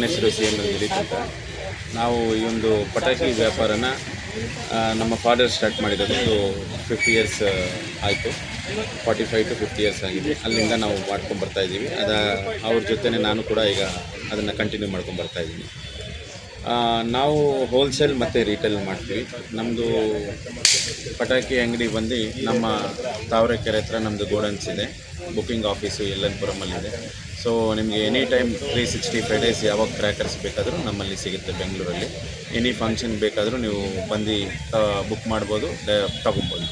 ನನ್ನ ಹೆಸರು C M ಅಂತ ನಾವು ಈ ಒಂದು ಪಟಾಕಿ ವ್ಯಾಪಾರನ ನಮ್ಮ ಫಾದರ್ ಸ್ಟಾರ್ಟ್ ಮಾಡಿರೋದು ಫಿಫ್ಟಿ ಇಯರ್ಸ್ ಆಯಿತು. Forty five to fifty years ಆಗಿದೆ. ಅಲ್ಲಿಂದ ನಾವು ಮಾಡ್ಕೊಂಡು ಬರ್ತಾ ಇದ್ದೀವಿ. ಅದ, ಅವ್ರ ಜೊತೆನೇ ನಾನು ಕೂಡ ಈಗ ಅದನ್ನು ಕಂಟಿನ್ಯೂ ಮಾಡ್ಕೊಂಡು ಬರ್ತಾ ಇದ್ದೀನಿ. ನಾವು ಹೋಲ್ಸೇಲ್ ಮತ್ತು ರೀಟೇಲ್ ಮಾಡ್ತೀವಿ. ನಮ್ಮದು ಪಟಾಕಿ ಅಂಗಡಿ ಬಂದು ನಮ್ಮ ತಾವರೆಕೆರೆ ಹತ್ರ ನಮ್ಮದು ಗೋಡನ್ಸ್ ಇದೆ. ಬುಕಿಂಗ್ ಆಫೀಸು ಯಲ್ಲನ್ಪುರಮಲ್ಲಿದೆ ಸೊ ನಿಮಗೆ any time three sixty five days ಯಾವಾಗ ಕ್ರ್ಯಾಕರ್ಸ್ ಬೇಕಾದರೂ ನಮ್ಮಲ್ಲಿ ಸಿಗುತ್ತೆ ಬೆಂಗಳೂರಲ್ಲಿ. ಎನಿ ಫಂಕ್ಷನ್ ಬೇಕಾದರೂ ನೀವು ಬಂದು ಬುಕ್ ಮಾಡ್ಬೋದು ತಗೊಬೋದು.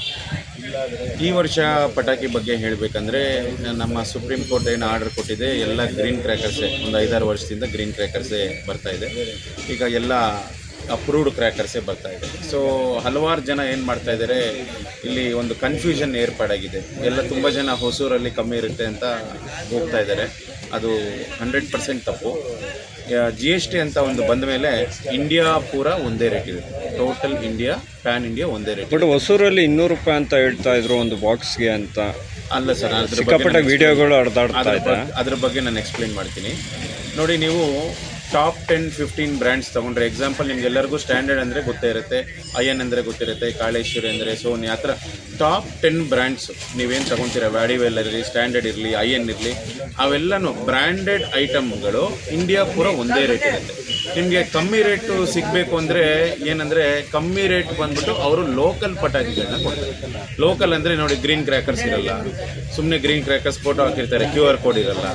ಈ ವರ್ಷ ಪಟಾಕಿ ಬಗ್ಗೆ ಹೇಳಬೇಕಂದ್ರೆ, ನಮ್ಮ ಸುಪ್ರೀಂ ಕೋರ್ಟ್ ಏನು ಆರ್ಡರ್ ಕೊಟ್ಟಿದೆ, ಎಲ್ಲ ಗ್ರೀನ್ ಕ್ರ್ಯಾಕರ್ಸೇ ಒಂದು ಐದಾರು ವರ್ಷದಿಂದ ಗ್ರೀನ್ ಕ್ರ್ಯಾಕರ್ಸೇ ಬರ್ತಾ ಇದೆ. ಈಗ ಎಲ್ಲ ಅಪ್ರೂವ್ಡ್ ಕ್ರ್ಯಾಕರ್ಸೇ ಬರ್ತಾ ಇದೆ. ಸೊ ಹಲವಾರು ಜನ ಏನು ಮಾಡ್ತಾ ಇದ್ದಾರೆ ಇಲ್ಲಿ ಒಂದು ಕನ್ಫ್ಯೂಷನ್ ಏರ್ಪಾಡಾಗಿದೆ. ಎಲ್ಲ ತುಂಬ ಜನ ಹೊಸೂರಲ್ಲಿ ಕಮ್ಮಿ ಇರುತ್ತೆ ಅಂತ ಹೋಗ್ತಾ ಇದ್ದಾರೆ ಅದು ಹಂಡ್ರೆಡ್ ಪರ್ಸೆಂಟ್ ತಪ್ಪು. ಜಿ ಎಸ್ ಟಿ ಅಂತ ಒಂದು ಬಂದ ಮೇಲೆ ಇಂಡಿಯಾ ಪೂರ ಒಂದೇ ರೇಟ್ ಇದೆ. ಟೋಟಲ್ ಇಂಡಿಯಾ ಪ್ಯಾನ್ ಇಂಡಿಯಾ ಒಂದೇ ರೇಟ್ ಬಟ್ ಹೊಸೂರಲ್ಲಿ ಇನ್ನೂರು ರೂಪಾಯಿ ಅಂತ ಹೇಳ್ತಾ ಇದ್ರು ಒಂದು ಬಾಕ್ಸ್ಗೆ ಅಂತ. ಅಲ್ಲ ಸರ್ ಅದ್ರ ಸಿಕ್ಕಾಪಟ್ಟೆ ವಿಡಿಯೋಗಳು ಅದ್ರ ಬಗ್ಗೆ ನಾನು ಎಕ್ಸ್ಪ್ಲೇನ್ ಮಾಡ್ತೀನಿ. ನೋಡಿ ನೀವು ಟಾಪ್ ಟೆನ್ ಫಿಫ್ಟೀನ್ ಬ್ರ್ಯಾಂಡ್ಸ್ ತೊಗೊಂಡ್ರೆ ಎಕ್ಸಾಂಪಲ್ ನಿಮ್ಗೆಲ್ಲರಿಗೂ ಸ್ಟ್ಯಾಂಡರ್ಡ್ ಅಂದರೆ ಗೊತ್ತೇ ಇರುತ್ತೆ. ಅಯ್ಯನ್ ಅಂದರೆ ಗೊತ್ತಿರುತ್ತೆ, ಕಾಳೇಶ್ವರಿ ಅಂದರೆ ಸೋನಿ, ಆ ಥರ ಟಾಪ್ ಟೆನ್ ಬ್ರ್ಯಾಂಡ್ಸ್ ನೀವೇನು ತೊಗೊತೀರ? ವ್ಯಾಡಿವೆಲ್ ಇರಲಿ ಸ್ಟ್ಯಾಂಡರ್ಡ್ ಇರಲಿ ಅಯ್ಯನ್ ಇರಲಿ, ಅವೆಲ್ಲನೂ ಬ್ರ್ಯಾಂಡೆಡ್ ಐಟಮ್ಗಳು ಇಂಡಿಯಾ ಪೂರ ಒಂದೇ ರೇಟ್ ಇರುತ್ತೆ. ನಿಮಗೆ ಕಮ್ಮಿ ರೇಟು ಸಿಗಬೇಕು ಅಂದರೆ ಏನಂದರೆ, ಕಮ್ಮಿ ರೇಟ್ ಬಂದ್ಬಿಟ್ಟು ಅವರು ಲೋಕಲ್ ಪಟಾಕಿಗಳನ್ನ ಕೊಡ್ತಾರೆ. ಲೋಕಲ್ ಅಂದರೆ ನೋಡಿ ಗ್ರೀನ್ ಕ್ರ್ಯಾಕರ್ಸ್ ಇರಲ್ಲ ಸುಮ್ಮನೆ ಗ್ರೀನ್ ಕ್ರ್ಯಾಕರ್ಸ್ ಫೋಟೋ ಹಾಕಿರ್ತಾರೆ ಕ್ಯೂ ಆರ್ ಕೋಡ್ ಇರಲ್ಲ.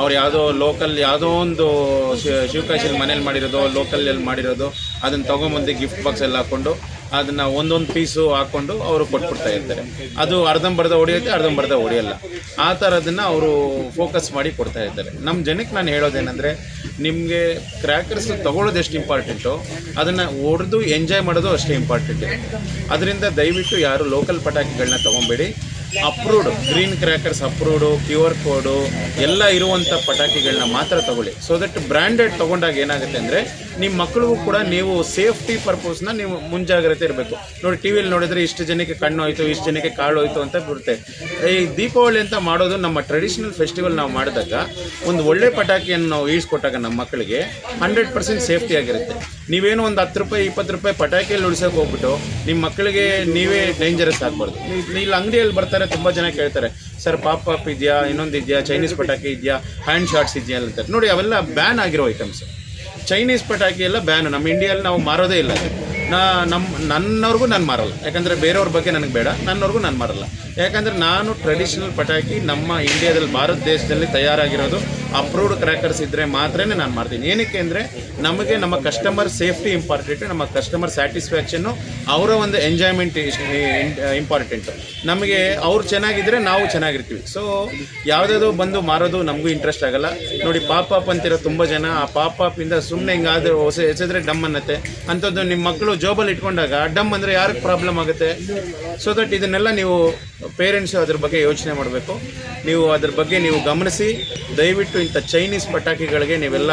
ಅವ್ರು ಯಾವುದೋ ಲೋಕಲ್ ಯಾವುದೋ ಒಂದು ಶಿವಕಾಶಿಯಲ್ಲಿ ಮನೇಲಿ ಮಾಡಿರೋದು ಲೋಕಲಲ್ಲಿ ಮಾಡಿರೋದು, ಅದನ್ನು ತೊಗೊಂಬಂದು ಗಿಫ್ಟ್ ಬಾಕ್ಸ್ ಎಲ್ಲ ಹಾಕ್ಕೊಂಡು ಅದನ್ನು ಒಂದೊಂದು ಪೀಸು ಹಾಕ್ಕೊಂಡು ಅವರು ಕೊಟ್ಬಿಡ್ತಾ ಇರ್ತಾರೆ. ಅದು ಅರ್ಧಂಬರ್ಧ ಹೊಡೆಯುತ್ತೆ, ಅರ್ಧಂಬರ್ಧ ಹೊಡೆಯಲ್ಲ. ಆ ಥರದನ್ನು ಅವರು ಫೋಕಸ್ ಮಾಡಿ ಕೊಡ್ತಾ ಇರ್ತಾರೆ. ನಮ್ಮ ಜನಕ್ಕೆ ನಾನು ಹೇಳೋದೇನೆಂದರೆ, ನಿಮಗೆ ಕ್ರ್ಯಾಕರ್ಸ್ ತಗೊಳ್ಳೋದು ಎಷ್ಟು ಇಂಪಾರ್ಟೆಂಟು ಅದನ್ನು ಹೊಡೆದು ಎಂಜಾಯ್ ಮಾಡೋದು ಅಷ್ಟೇ ಇಂಪಾರ್ಟೆಂಟ್ ಅದರಿಂದ ದಯವಿಟ್ಟು ಯಾರು ಲೋಕಲ್ ಪಟಾಕಿಗಳನ್ನ ತೊಗೊಬೇಡಿ. Approved green crackers approved QR code ಎಲ್ಲ ಇರುವಂಥ ಪಟಾಕಿಗಳನ್ನ ಮಾತ್ರ ತಗೊಳ್ಳಿ. ಸೊ ದಟ್ ಬ್ರ್ಯಾಂಡೆಡ್ ತೊಗೊಂಡಾಗ ಏನಾಗುತ್ತೆ ಅಂದರೆ ನಿಮ್ಮ ಮಕ್ಕಳಿಗೂ ಕೂಡ ನೀವು ಸೇಫ್ಟಿ ಪರ್ಪಸ್ನ ನೀವು ಮುಂಜಾಗ್ರತೆ ಇರಬೇಕು. ನೋಡಿ ಟಿ ವಿಲಿ ನೋಡಿದ್ರೆ ಇಷ್ಟು ಜನಕ್ಕೆ ಕಣ್ಣು ಹೋಯ್ತು ಇಷ್ಟು ಜನಕ್ಕೆ ಕಾಳು ಹೋಯ್ತು ಅಂತ ಬಿಡುತ್ತೆ. ಈ ದೀಪಾವಳಿ ಅಂತ ಮಾಡೋದು ನಮ್ಮ ಟ್ರೆಡಿಷನಲ್ ಫೆಸ್ಟಿವಲ್ ನಾವು ಮಾಡಿದಾಗ ಒಂದು ಒಳ್ಳೆ ಪಟಾಕಿಯನ್ನು ನಾವು ಈಸ್ಕೊಟ್ಟಾಗ ನಮ್ಮ ಮಕ್ಕಳಿಗೆ ಹಂಡ್ರೆಡ್ ಪರ್ಸೆಂಟ್ ಸೇಫ್ಟಿ ಆಗಿರುತ್ತೆ. ನೀವೇನು ಒಂದು ಹತ್ತು ರೂಪಾಯಿ, ಇಪ್ಪತ್ತು ರೂಪಾಯಿ ಪಟಾಕಿಯಲ್ಲಿ ಉಳಿಸೋಕೆ ಹೋಗ್ಬಿಟ್ಟು ನಿಮ್ಮ ಮಕ್ಕಳಿಗೆ ನೀವೇ ಡೇಂಜರಸ್ ಆಗಬಾರ್ದು. ಇಲ್ಲಿ ಅಂಗಡಿಯಲ್ಲಿ ಬರ್ತಾರೆ, ತುಂಬ ಜನ ಕೇಳ್ತಾರೆ ಸರ್ ಪಾಪ್ ಪಾಪ್ ಇದೆಯಾ? ಇನ್ನೊಂದು ಇದೆಯಾ ಚೈನೀಸ್ ಪಟಾಕಿ ಇದೆಯಾ? ಹ್ಯಾಂಡ್ ಶಾರ್ಟ್ಸ್ ಇದೆಯಾ? ಅಂತ. ನೋಡಿ, ಅವೆಲ್ಲ ಬ್ಯಾನ್ ಆಗಿರೋ ಐಟಮ್ಸ್ ಚೈನೀಸ್ ಪಟಾಕಿ ಎಲ್ಲ ಬ್ಯಾನ್ ನಮ್ಮ ಇಂಡಿಯಲ್ಲಿ ನಾವು ಮಾರೋದೇ ಇಲ್ಲ. ನಾ ನಮ್ಮ ನನ್ನವ್ರಿಗೂ ನಾನು ಮಾರಲ್ಲ. ಯಾಕಂದರೆ ಬೇರೆಯವ್ರ ಬಗ್ಗೆ ನನಗೆ ಬೇಡ. ನನ್ನವ್ರಿಗೂ ನಾನು ಮಾರಲ್ಲ. ಯಾಕಂದರೆ ನಾನು ಟ್ರೆಡಿಷನಲ್ ಪಟಾಕಿ ನಮ್ಮ ಇಂಡಿಯಾದಲ್ಲಿ ಭಾರತ ದೇಶದಲ್ಲಿ ತಯಾರಾಗಿರೋದು ಅಪ್ರೂವ್ಡ್ ಕ್ರ್ಯಾಕರ್ಸ್ ಇದ್ದರೆ ಮಾತ್ರನೇ ನಾನು ಮಾಡ್ತೀನಿ. ಏನಕ್ಕೆ ಅಂದರೆ ನಮಗೆ ನಮ್ಮ ಕಸ್ಟಮರ್ ಸೇಫ್ಟಿ ಇಂಪಾರ್ಟೆಂಟ್ ನಮ್ಮ ಕಸ್ಟಮರ್ ಸ್ಯಾಟಿಸ್ಫ್ಯಾಕ್ಷನ್ನು ಅವರ ಒಂದು ಎಂಜಾಯ್ಮೆಂಟ್ ಇಂಪಾರ್ಟೆಂಟು ನಮಗೆ ಅವ್ರು ಚೆನ್ನಾಗಿದ್ದರೆ ನಾವು ಚೆನ್ನಾಗಿರ್ತೀವಿ. ಸೊ ಯಾವುದಾದ್ರು ಬಂದು ಮಾರೋದು ನಮಗೂ ಇಂಟ್ರೆಸ್ಟ್ ಆಗಲ್ಲ. ನೋಡಿ ಪಾಪ್ ಅಪ್ ಅಂತಿರೋ ತುಂಬ ಜನ, ಆ ಪಾಪ್ ಪಾಪಿಂದ ಸುಮ್ಮನೆ ಹಿಂಗಾದ್ರೆ ಹೊಸ, ಎಸೆದ್ರೆ ಡಮ್ ಅನ್ನತ್ತೆ. ಅಂಥದ್ದು ನಿಮ್ಮ ಮಕ್ಕಳು ಜೋಬಲ್ಲಿ ಇಟ್ಕೊಂಡಾಗ ಡಮ್ ಅಂದರೆ ಯಾರಿಗೆ ಪ್ರಾಬ್ಲಮ್ ಆಗುತ್ತೆ? ಸೊ ದಟ್ ಇದನ್ನೆಲ್ಲ ನೀವು ಪೇರೆಂಟ್ಸು ಅದ್ರ ಬಗ್ಗೆ ಯೋಚನೆ ಮಾಡಬೇಕು. ನೀವು ಅದ್ರ ಬಗ್ಗೆ ನೀವು ಗಮನಿಸಿ, ದಯವಿಟ್ಟು ಇಂಥ ಚೈನೀಸ್ ಪಟಾಕಿಗಳಿಗೆ ನೀವೆಲ್ಲ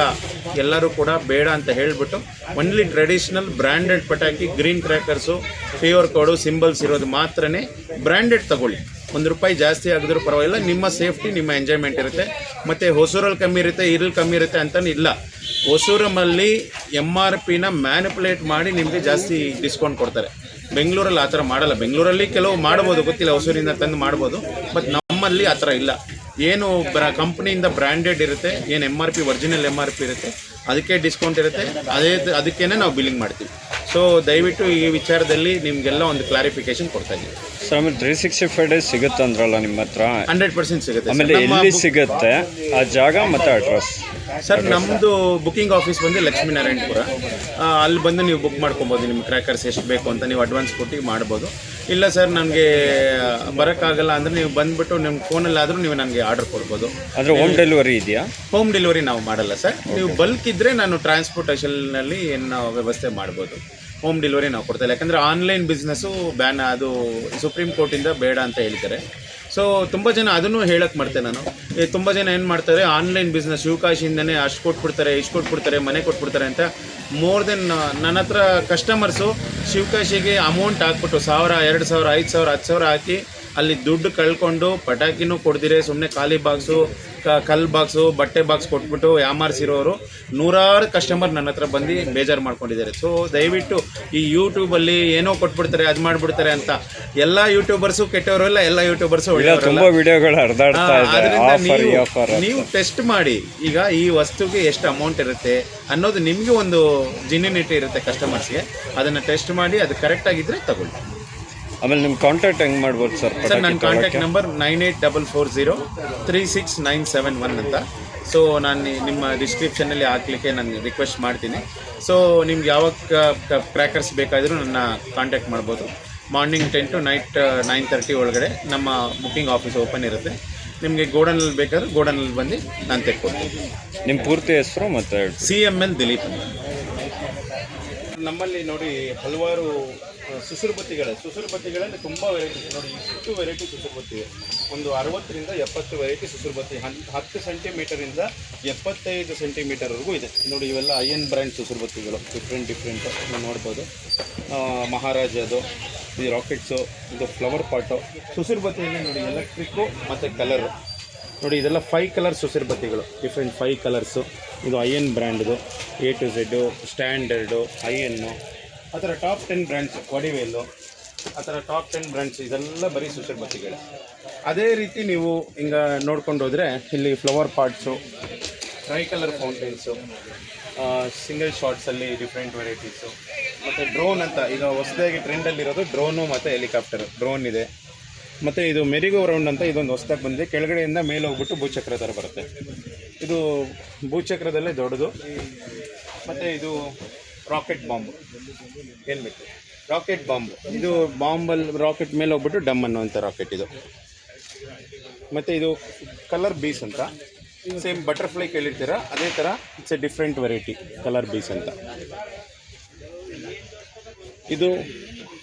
ಎಲ್ಲರೂ ಕೂಡ ಬೇಡ ಅಂತ ಹೇಳಿಬಿಟ್ಟು ಒನ್ಲಿ ಟ್ರೆಡಿಷ್ನಲ್ ಬ್ರ್ಯಾಂಡೆಡ್ ಪಟಾಕಿ ಗ್ರೀನ್ ಕ್ರ್ಯಾಕರ್ಸು ಫೇವರ್ ಕೋಡು ಸಿಂಬಲ್ಸ್ ಇರೋದು ಮಾತ್ರನೇ ಬ್ರ್ಯಾಂಡೆಡ್ ತಗೊಳ್ಳಿ. ಒಂದು ರೂಪಾಯಿ ಜಾಸ್ತಿ ಆಗಿದ್ರೂ ಪರವಾಗಿಲ್ಲ, ನಿಮ್ಮ ಸೇಫ್ಟಿ ನಿಮ್ಮ ಎಂಜಾಯ್ಮೆಂಟ್ ಇರುತ್ತೆ. ಮತ್ತು ಹೊಸೂರಲ್ಲಿ ಕಮ್ಮಿ ಇರುತ್ತೆ ಇರಲ್ಲಿ ಕಮ್ಮಿ ಇರುತ್ತೆ ಅಂತಲೂ ಇಲ್ಲ. ಹೊಸೂರಮಲ್ಲಿ ಎಂ ಆರ್ ಪಿನ ಮ್ಯಾನಿಪುಲೇಟ್ ಮಾಡಿ ನಿಮಗೆ ಜಾಸ್ತಿ ಡಿಸ್ಕೌಂಟ್ ಕೊಡ್ತಾರೆ. ಬೆಂಗಳೂರಲ್ಲಿ ಆ ಥರ ಮಾಡಲ್ಲ. ಬೆಂಗಳೂರಲ್ಲಿ ಕೆಲವು ಮಾಡ್ಬೋದು ಗೊತ್ತಿಲ್ಲ ಹೊಸೂರಿಂದ ತಂದು ಮಾಡ್ಬೋದು ಬಟ್ ನಮ್ಮಲ್ಲಿ ಆ ಥರ ಇಲ್ಲ. ಏನು ಬ್ರ ಕಂಪ್ನಿಯಿಂದ ಬ್ರ್ಯಾಂಡೆಡ್ ಇರುತ್ತೆ ಏನು M R P original M R P ಇರುತ್ತೆ ಅದಕ್ಕೆ ಡಿಸ್ಕೌಂಟ್ ಇರುತ್ತೆ ಅದೇ ಅದಕ್ಕೇ ನಾವು ಬಿಲ್ಲಿಂಗ್ ಮಾಡ್ತೀವಿ. ಸೊ ದಯವಿಟ್ಟು ಈ ವಿಚಾರದಲ್ಲಿ ನಿಮಗೆಲ್ಲ ಒಂದು ಕ್ಲಾರಿಫಿಕೇಶನ್ ಕೊಡ್ತಾ ಇದ್ದೀವಿ ಸರ್ ಆಮೇಲೆ ತ್ರೀ ಸಿಕ್ಸ್ಟಿ ಫೈವ್ ಡೇಸ್ ಸಿಗುತ್ತೆ ಅಂದ್ರಲ್ಲ ನಿಮ್ಮ ಹತ್ರ? ಹಂಡ್ರೆಡ್ ಪರ್ಸೆಂಟ್ ಸಿಗುತ್ತೆ. ಆಮೇಲೆ. ಎಲ್ಲಿ ಸಿಗುತ್ತೆ? ಆ ಜಾಗ ಮತ್ತು ಅಡ್ರೆಸ್ ಸರ್ ನಮ್ಮದು ಬುಕಿಂಗ್ ಆಫೀಸ್ ಬಂದು ಲಕ್ಷ್ಮೀನಾರಾಯಣಪುರ. ಅಲ್ಲಿ ಬಂದು ನೀವು ಬುಕ್ ಮಾಡ್ಕೊಬೋದು ನಿಮ್ಮ ಕ್ರ್ಯಾಕರ್ಸ್ ಎಷ್ಟು ಬೇಕು ಅಂತ ನೀವು ಅಡ್ವಾನ್ಸ್ ಕೊಟ್ಟು ಮಾಡ್ಬೋದು. ಇಲ್ಲ ಸರ್ ನನಗೆ ಬರೋಕ್ಕಾಗಲ್ಲ ಅಂದರೆ ನೀವು ಬಂದುಬಿಟ್ಟು ನಿಮ್ಮ ಫೋನಲ್ಲಾದರೂ ನೀವು ನನಗೆ ಆರ್ಡರ್ ಕೊಡ್ಬೋದು. ಅಂದರೆ ಹೋಮ್ ಡೆಲಿವರಿ ಇದೆಯಾ? ಹೋಮ್ ಡೆಲಿವರಿ ನಾವು ಮಾಡಲ್ಲ ಸರ್. ನೀವು ಬಲ್ಕ್ ಇದ್ದರೆ ನಾನು ಟ್ರಾನ್ಸ್ಪೋರ್ಟೇಷನ್ನಲ್ಲಿ ಏನು ವ್ಯವಸ್ಥೆ ಮಾಡ್ಬೋದು. ಹೋಮ್ ಡೆಲಿವರಿ ನಾವು ಕೊಡ್ತಾ ಇಲ್ಲ ಯಾಕಂದರೆ ಆನ್ಲೈನ್ ಬಿಸ್ನೆಸ್ಸು ಬ್ಯಾನ್ ಅದು ಸುಪ್ರೀಂ ಕೋರ್ಟಿಂದ ಬೇಡ ಅಂತ ಹೇಳ್ತಾರೆ ಸೊ ತುಂಬ ಜನ ಅದನ್ನು ಹೇಳಕ್ಕೆ ಮಾಡ್ತೆ ನಾನು. ತುಂಬ ಜನ ಏನು ಮಾಡ್ತಾರೆ ಆನ್ಲೈನ್ ಬಿಸ್ನೆಸ್ ಶಿವಕಾಶಿಯಿಂದನೇ ಅಷ್ಟು ಕೊಟ್ಬಿಡ್ತಾರೆ, ಇಷ್ಟು ಕೊಟ್ಬಿಡ್ತಾರೆ, ಮನೆ ಕೊಟ್ಬಿಡ್ತಾರೆ ಅಂತ ಮೋರ್ ದೆನ್ ನನ್ನ ಹತ್ರ ಕಸ್ಟಮರ್ಸು ಶಿವಕಾಶಿಗೆ ಅಮೌಂಟ್ ಹಾಕ್ಬಿಟ್ಟು ಸಾವಿರ, ಎರಡು ಸಾವಿರ, ಐದು ಸಾವಿರ, ಹತ್ತು ಸಾವಿರ ಹಾಕಿ ಅಲ್ಲಿ ದುಡ್ಡು ಕಳ್ಕೊಂಡು ಪಟಾಕಿನೂ ಕೊಡ್ದಿರೆ ಸುಮ್ಮನೆ ಖಾಲಿ ಬಾಕ್ಸು ಕಲ್ ಬಾಕ್ಸು ಬಟ್ಟೆ ಬಾಕ್ಸ್ ಕೊಟ್ಬಿಟ್ಟು ಯಾಮಾರಿಸಿರೋರು ನೂರಾರು ಕಸ್ಟಮರ್ ನನ್ನ ಹತ್ರ ಬಂದು ಬೇಜಾರು ಮಾಡ್ಕೊಂಡಿದ್ದಾರೆ. ಸೊ ದಯವಿಟ್ಟು ಈ ಯೂಟ್ಯೂಬಲ್ಲಿ ಏನೋ ಕೊಟ್ಬಿಡ್ತಾರೆ ಅದು ಮಾಡಿಬಿಡ್ತಾರೆ ಅಂತ ಎಲ್ಲ ಯೂಟ್ಯೂಬರ್ಸು ಕೆಟ್ಟವರು ಇಲ್ಲ ಎಲ್ಲ ಯೂಟ್ಯೂಬರ್ಸು ಆಫರ್ ನೀವು ಟೆಸ್ಟ್ ಮಾಡಿ ಈಗ ಈ ವಸ್ತುಗೆ ಎಷ್ಟು ಅಮೌಂಟ್ ಇರುತ್ತೆ ಅನ್ನೋದು ನಿಮಗೆ ಒಂದು ಜಿನ್ಯುನಿಟಿ ಇರುತ್ತೆ ಕಸ್ಟಮರ್ಸ್ಗೆ ಅದನ್ನು ಟೆಸ್ಟ್ ಮಾಡಿ ಅದು ಕರೆಕ್ಟಾಗಿದ್ದರೆ ಆಗಿದ್ರೆ ತಗೊಳ್ಳಿ. ಆಮೇಲೆ ನಿಮ್ಮ ಕಾಂಟ್ಯಾಕ್ಟ್ ಹೆಂಗೆ ಮಾಡ್ಬೋದು ಸರ್ ಸರ್ ನನ್ನ contact number nine eight double four zero three six nine seven one ಅಂತ. ಸೊ ನಾನು ನಿಮ್ಮ ಡಿಸ್ಕ್ರಿಪ್ಷನಲ್ಲಿ ಹಾಕ್ಲಿಕ್ಕೆ ನಾನು ರಿಕ್ವೆಸ್ಟ್ ಮಾಡ್ತೀನಿ. ಸೊ ನಿಮ್ಗೆ ಯಾವಾಗ ಕ್ರ್ಯಾಕರ್ಸ್ ಬೇಕಾದರೂ ನನ್ನ ಕಾಂಟ್ಯಾಕ್ಟ್ ಮಾಡ್ಬೋದು. Morning ten to night nine thirty ಒಳಗಡೆ ನಮ್ಮ ಬುಕಿಂಗ್ ಆಫೀಸ್ ಓಪನ್ ಇರುತ್ತೆ. ನಿಮಗೆ ಗೋಡನಲ್ಲಿ ಬೇಕಾದ್ರೆ ಗೋಡನಲ್ಲಿ ಬಂದು ನಾನು ತೆಕ್ಕೊಡ್ತೀನಿ. ನಿಮ್ಮ ಪೂರ್ತಿ ಹೆಸರು ಮತ್ತು ಸಿ ಎಂ ಎಲ್ ದಿಲೀಪ್ ನಮ್ಮಲ್ಲಿ ನೋಡಿ ಹಲವಾರು ಸುಸುರುಬತ್ತಿಗಳು ಸುಸುರುಬತ್ತಿಗಳಲ್ಲಿ ತುಂಬ ವೆರೈಟಿ ನೋಡಿ, ಇಷ್ಟು ವೆರೈಟಿ ಸುಸುರುಬತ್ತಿ ಇದೆ. ಒಂದು ಅರವತ್ತರಿಂದ ಎಪ್ಪತ್ತು ವೆರೈಟಿ ಸುಸುರುಬತ್ತಿ ಹನ್, ಹತ್ತು ಸೆಂಟಿಮೀಟರಿಂದ ಎಪ್ಪತ್ತೈದು ಸೆಂಟಿಮೀಟರ್ವರೆಗೂ ಇದೆ. ನೋಡಿ, ಇವೆಲ್ಲ ಐಎನ್ ಬ್ರ್ಯಾಂಡ್ ಸುಸುರುಬತ್ತಿಗಳು ಡಿಫ್ರೆಂಟ್ ಡಿಫ್ರೆಂಟ್ ನೀವು ನೋಡ್ಬೋದು. ಮಹಾರಾಜದು ಈ ರಾಕೆಟ್ಸು ಇದು ಫ್ಲವರ್ ಪಾಟು ಸುಸುರುಬತ್ತಿಯಲ್ಲಿ ನೋಡಿ ಎಲೆಕ್ಟ್ರಿಕ್ಕು ಮತ್ತು ಕಲರು ನೋಡಿ, ಇದೆಲ್ಲ ಫೈ ಕಲರ್ ಸುಸುರುಬತ್ತಿಗಳು ಡಿಫ್ರೆಂಟ್ ಫೈ ಕಲರ್ಸು ಇದು I ಬ್ರ್ಯಾಂಡ್ದು A to Z standard I ಆ ಥರ ಟಾಪ್ ಟೆನ್ ಬ್ರ್ಯಾಂಡ್ಸ್ ವಡಿವೇಲು ಆ ಥರ ಟಾಪ್ ಟೆನ್ ಬ್ರ್ಯಾಂಡ್ಸ್ ಇದೆಲ್ಲ ಬರೀ ಸುಸಿರ್ಬತ್ತಿಗಳು ಅದೇ ರೀತಿ ನೀವು ಹಿಂಗೆ ನೋಡ್ಕೊಂಡು ಹೋದರೆ ಇಲ್ಲಿ flower pots tri colour fountains single ಶಾರ್ಟ್ಸಲ್ಲಿ different varieties ಮತ್ತು ಡ್ರೋನ್ ಅಂತ, ಈಗ ಹೊಸದಾಗಿ ಟ್ರೆಂಡಲ್ಲಿರೋದು ಡ್ರೋನು ಮತ್ತು ಹೆಲಿಕಾಪ್ಟರ್ ಡ್ರೋನ್ ಇದೆ. ಮತ್ತು ಇದು ಮೆರಿಗೋ ರೌಂಡ್ ಅಂತ ಇದೊಂದು ಹೊಸದಾಗಿ ಬಂದಿದೆ. ಕೆಳಗಡೆಯಿಂದ ಮೇಲೆ ಹೋಗ್ಬಿಟ್ಟು ಭೂಚಕ್ರ ಥರ ಬರುತ್ತೆ. ಇದು ಭೂಚಕ್ರದಲ್ಲೇ ದೊಡ್ಡದು. ಮತ್ತು ಇದು ರಾಕೆಟ್ ಬಾಂಬ್ ಏನು ಬೇಕು ರಾಕೆಟ್ ಬಾಂಬ್ ಇದು ಬಾಂಬಲ್ಲಿ ರಾಕೆಟ್ ಮೇಲೆ ಹೋಗ್ಬಿಟ್ಟು ಡಮ್ ಅನ್ನುವಂಥ ರಾಕೆಟ್ ಇದು. ಮತ್ತು ಇದು ಕಲರ್ ಬೀಸ್ ಅಂತ. ಸೇಮ್ ಬಟರ್ಫ್ಲೈ ಕೇಳಿರ್ತೀರ? ಅದೇ ಥರ it's a different variety colour bees ಅಂತ. ಇದು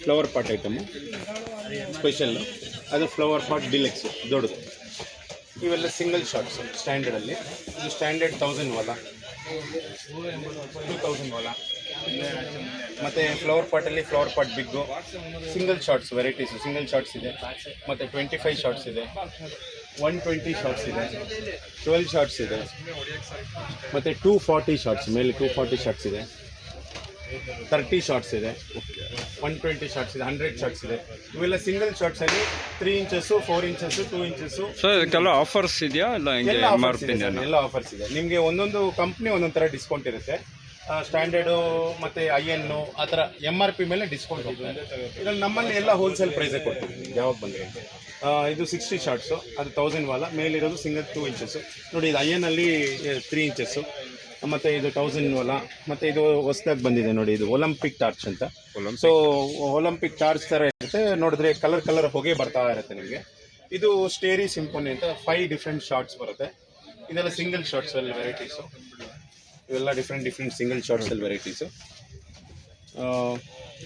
ಫ್ಲವರ್ ಪಾಟ್ ಐಟಮು ಸ್ಪೆಷಲ್ಲು ಅದು ಫ್ಲವರ್ ಪಾಟ್ ಡಿಲೆಕ್ಸು ದೊಡ್ಡದು. ಇವೆಲ್ಲ ಸಿಂಗಲ್ ಶಾರ್ಟ್ಸ್ ಸ್ಟ್ಯಾಂಡರ್ಡಲ್ಲಿ ಇದು ಸ್ಟ್ಯಾಂಡರ್ಡ್ ತೌಸಂಡ್ ವಾಲ ಟೂ ತೌಸಂಡ್ ವಾಲ ಮತ್ತು flower ಪಾಟಲ್ಲಿ flower pot big single shots varieties single shots ಇದೆ. ಮತ್ತು ಟ್ವೆಂಟಿ ಫೈವ್ ಶಾರ್ಟ್ಸ್ ಇದೆ. ಒನ್ ಟ್ವೆಂಟಿ ಶಾರ್ಟ್ಸ್ ಇದೆ. ಟ್ವೆಲ್ ಶಾರ್ಟ್ಸ್ ಇದೆ. ಮತ್ತು ಟೂ ಫಾರ್ಟಿ ಶಾರ್ಟ್ಸ್ ಮೇಲೆ ಟೂ ಫಾರ್ಟಿ ಶಾರ್ಟ್ಸ್ ಇದೆ. ತರ್ಟಿ ಶಾರ್ಟ್ಸ್ ಇದೆ. ಒನ್ ಟ್ವೆಂಟಿ ಶಾರ್ಟ್ಸ್ ಇದೆ ಹಂಡ್ರೆಡ್ ಶಾರ್ಟ್ಸ್ ಇದೆ. ಇವೆಲ್ಲ single ಶಾರ್ಟ್ಸಲ್ಲಿ three inches four inches two inches sir ಇದಕ್ಕೆಲ್ಲ ಆಫರ್ಸ್ ಇದೆಯಾ? ಎಲ್ಲ ಆಫರ್ಸ್ ಇದೆ ನಿಮಗೆ ಒಂದೊಂದು ಕಂಪ್ನಿ ಒಂದೊಂದು ಥರ ಡಿಸ್ಕೌಂಟ್ ಇರುತ್ತೆ. ಸ್ಟ್ಯಾಂಡರ್ಡು ಮತ್ತು ಐ ಎನ್ನು ಆ ಥರ ಎಂ ಆರ್ ಪಿ ಮೇಲೆ ಡಿಸ್ಕೌಂಟ್ ಹೋಗ್ತಾರೆ ಇದ್ರಲ್ಲಿ ನಮ್ಮಲ್ಲಿ ಎಲ್ಲ ಹೋಲ್ಸೇಲ್ ಪ್ರೈಸೇ ಕೊಡ್ತೀವಿ. ಯಾವಾಗ ಬಂದರೆ ಇದು ಸಿಕ್ಸ್ಟಿ ಶಾರ್ಟ್ಸು ಅದು ತೌಸಂಡ್ ವಾಲ ಮೇಲಿರೋದು ಸಿಂಗಲ್ ಟೂ ಇಂಚಸ್ಸು ನೋಡಿ ಇದು ಐ ಎನ್ನಲ್ಲಿ ತ್ರೀ ಇಂಚಸ್ಸು ಮತ್ತು ಇದು ತೌಸಂಡ್ ವಾಲ ಮತ್ತು ಇದು ಹೊಸ್ದಾಗಿ ಬಂದಿದೆ ನೋಡಿ ಇದು ಒಲಂಪಿಕ್ ಟಾರ್ಚ್ ಅಂತ. ಸೊ ಒಲಂಪಿಕ್ ಟಾರ್ಚ್ ಥರ ಇರುತ್ತೆ. ನೋಡಿದ್ರೆ ಕಲರ್ ಕಲರ್ ಹೊಗೆ ಬರ್ತಾ ಇರುತ್ತೆ ನಿಮಗೆ. ಇದು ಸ್ಟೇರಿ ಸಿಂಪೋನಿ ಅಂತ ಫೈವ್ ಡಿಫ್ರೆಂಟ್ ಶಾರ್ಟ್ಸ್ ಬರುತ್ತೆ. ಇದೆಲ್ಲ ಸಿಂಗಲ್ ಶಾರ್ಟ್ಸ್ ಅಲ್ಲಿ ವೆರೈಟೀಸು ಇವೆಲ್ಲ ಡಿಫ್ರೆಂಟ್ ಡಿಫ್ರೆಂಟ್ ಸಿಂಗಲ್ ಶಾರ್ಟ್ಸ್ ಅಲ್ಲಿ ವೆರೈಟೀಸು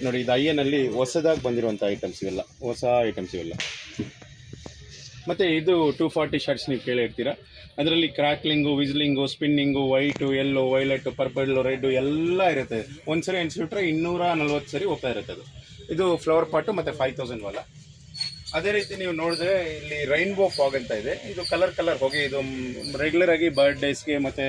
ನೋಡಿ, ಇದು ಅಯ್ಯನಲ್ಲಿ ಹೊಸದಾಗಿ ಬಂದಿರುವಂಥ ಐಟಮ್ಸ್ ಇವೆಲ್ಲ, ಹೊಸ ಐಟಮ್ಸ್ ಇವೆಲ್ಲ. ಮತ್ತು ಇದು ಟೂ ಫಾರ್ಟಿ ಶರ್ಟ್ಸ್ ನೀವು ಕೇಳಿರ್ತೀರ ಅದರಲ್ಲಿ crackling whistling spinning white yellow violet purple red ಎಲ್ಲ ಇರುತ್ತೆ. ಒಂದು ಸರಿ ಎಣಿಸ್ಬಿಟ್ರೆ ಇನ್ನೂರ ನಲ್ವತ್ತು ಸರಿ ಹೋಗ್ತಾ ಇರುತ್ತೆ ಅದು. ಇದು ಫ್ಲವರ್ ಪಾಟು ಮತ್ತು ಫೈವ್ ತೌಸಂಡ್ ವಲ್ಲ. ಅದೇ ರೀತಿ ನೀವು ನೋಡಿದ್ರೆ ಇಲ್ಲಿ ರೈನ್ಬೋ ಫಾಗ್ ಅಂತ ಇದೆ. ಇದು ಕಲರ್ ಕಲರ್ ಹೋಗಿ ಇದು ರೆಗ್ಯುಲರ್ ಆಗಿ ಬರ್ಡೇಸ್ಗೆ ಮತ್ತು